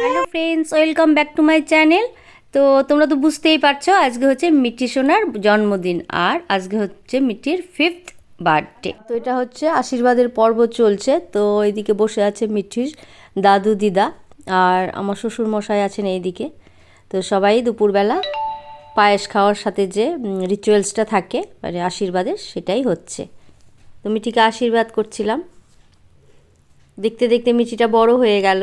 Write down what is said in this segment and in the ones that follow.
Hello friends welcome back to my channel তো তোমরা তো বুঝতেই পারছ, আজকে হচ্ছে মিটি সোনার জন্মদিন আর আজকে হচ্ছে মিটির ফিফথ বার্থডে তো এটা হচ্ছে আশীর্বাদের পর্ব চলছে, তো এইদিকে বসে আছে মিঠির দাদু দিদা আর আমার শ্বশুর মশাই আছেন এইদিকে। তো সবাই দুপুরবেলা পায়েস খাওয়ার সাথে যে রিচুয়ালসটা থাকে মানে আশীর্বাদের, সেটাই হচ্ছে। তো মিঠিকে আশীর্বাদ করছিলাম। দেখতে দেখতে মিঠিটা বড় হয়ে গেল।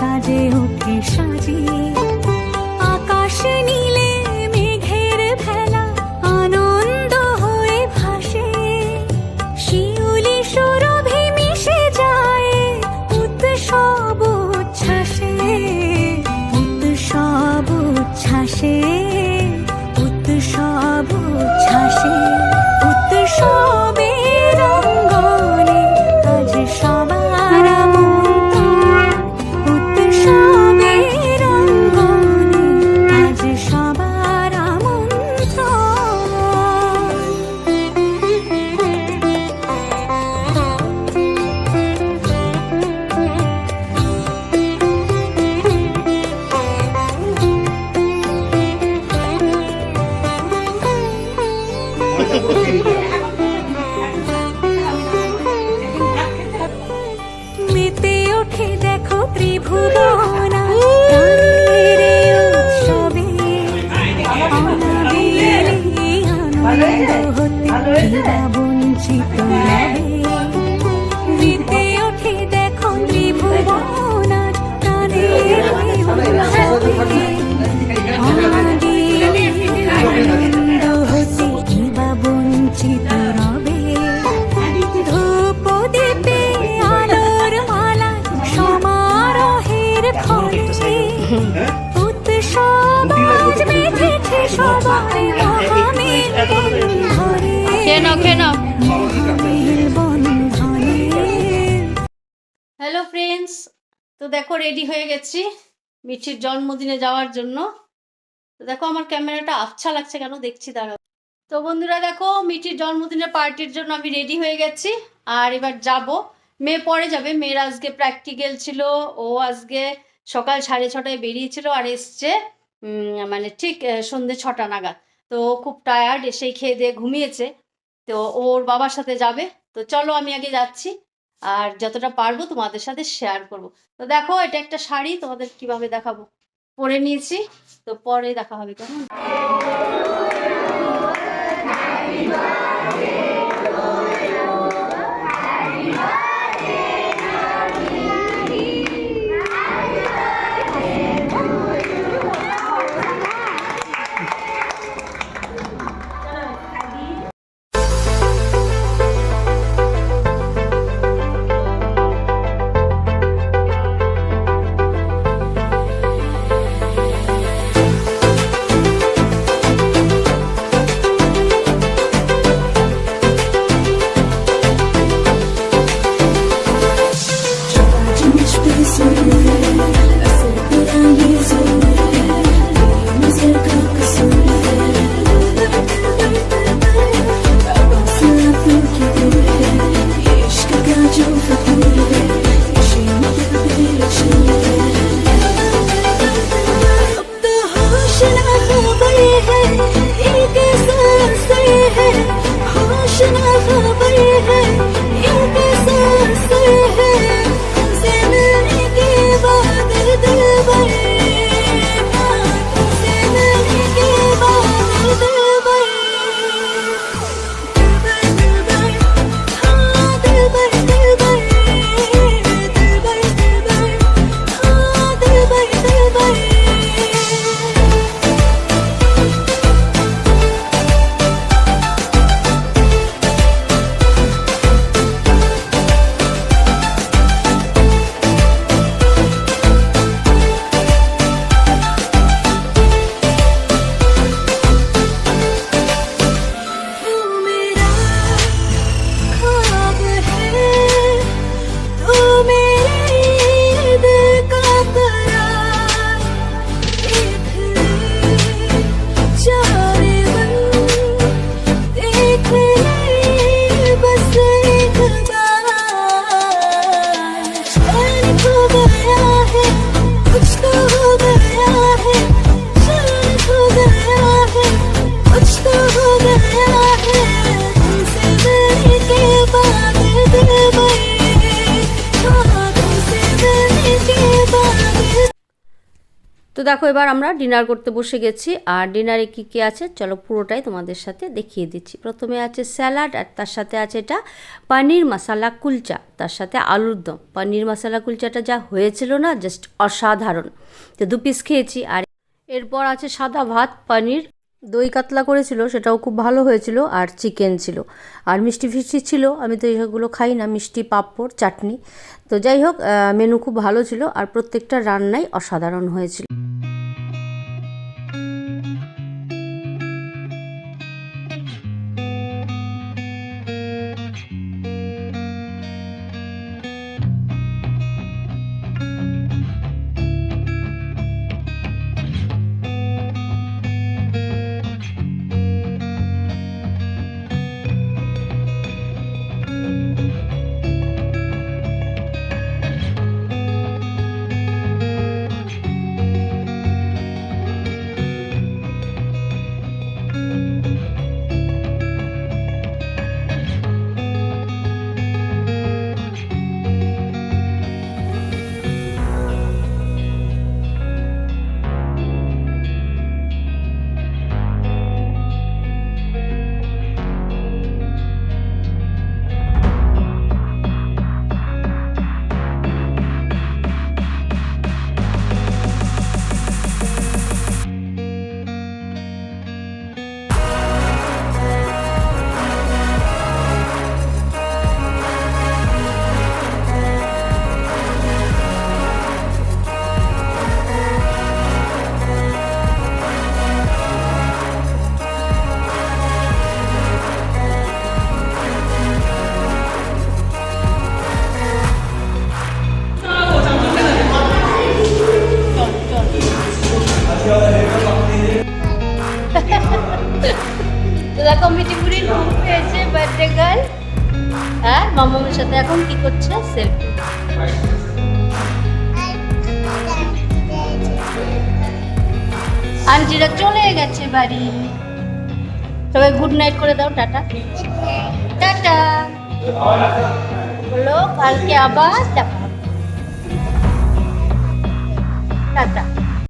সাজে ওকে সাজিয়ে আনন্দ হতে কিবা বঞ্চিত তো দেখো রেডি হয়ে গেছি মিঠির জন্মদিনে যাওয়ার জন্য। তো দেখো, আমার ক্যামেরাটা আবছা লাগছে কেন? দেখছি, দাঁড়াও। তো বন্ধুরা, দেখো, মিঠির জন্মদিনের পার্টির জন্য আমি রেডি হয়ে গেছি। আর এবার যাব। মেয়ে পরে যাবে। মেয়ের আজকে প্র্যাকটিক্যাল ছিল। ও আজকে সকাল সাড়ে ছটায় বেরিয়েছিল আর এসছে মানে ঠিক সন্ধে ছটা নাগাদ। তো খুব টায়ার্ড এসেই খেয়ে দিয়ে ঘুমিয়েছে। তো ওর বাবার সাথে যাবে। তো চলো, আমি আগে যাচ্ছি। আর যতটা পারব তোমাদের সাথে শেয়ার করব। তো দেখো, এটা একটা শাড়ি, তোমাদের কীভাবে দেখাবো? পরে নিয়েছি, তো পরে দেখা হবে, কেমন? Clear. তো দেখো, এবার আমরা ডিনার করতে বসে গেছি। আর ডিনারে কি কি আছে? চলো পুরোটাই তোমাদের সাথে দেখিয়ে দিচ্ছি। প্রথমে আছে স্যালাড আর তার সাথে আছে এটা পানির মশালা কুলচা। তার সাথে আলুর দম। পানির মশালা কুলচাটা যা হয়েছিল না জাস্ট অসাধারণ। তো দু পিস খেয়েছি। আর এরপর আছে সাদা ভাত, পানির। দই কাতলা করেছিল, সেটাও খুব ভালো হয়েছিল। আর চিকেন ছিল। আর মিষ্টি ফিষ্টি ছিল। আমি তো এগুলো খাই না, মিষ্টি, পাঁপড়, চাটনি। তো যাই হোক মেনু খুব ভালো ছিল। আর প্রত্যেকটা রান্নাই অসাধারণ হয়েছিল। সাথে এখন কি করছে? সেলফি আন্টিরা চলে গেছে বাড়ি। সবাই গুড নাইট করে দাও, টাটা। টাটা। হলো কালকে আবার দেখা টাটা।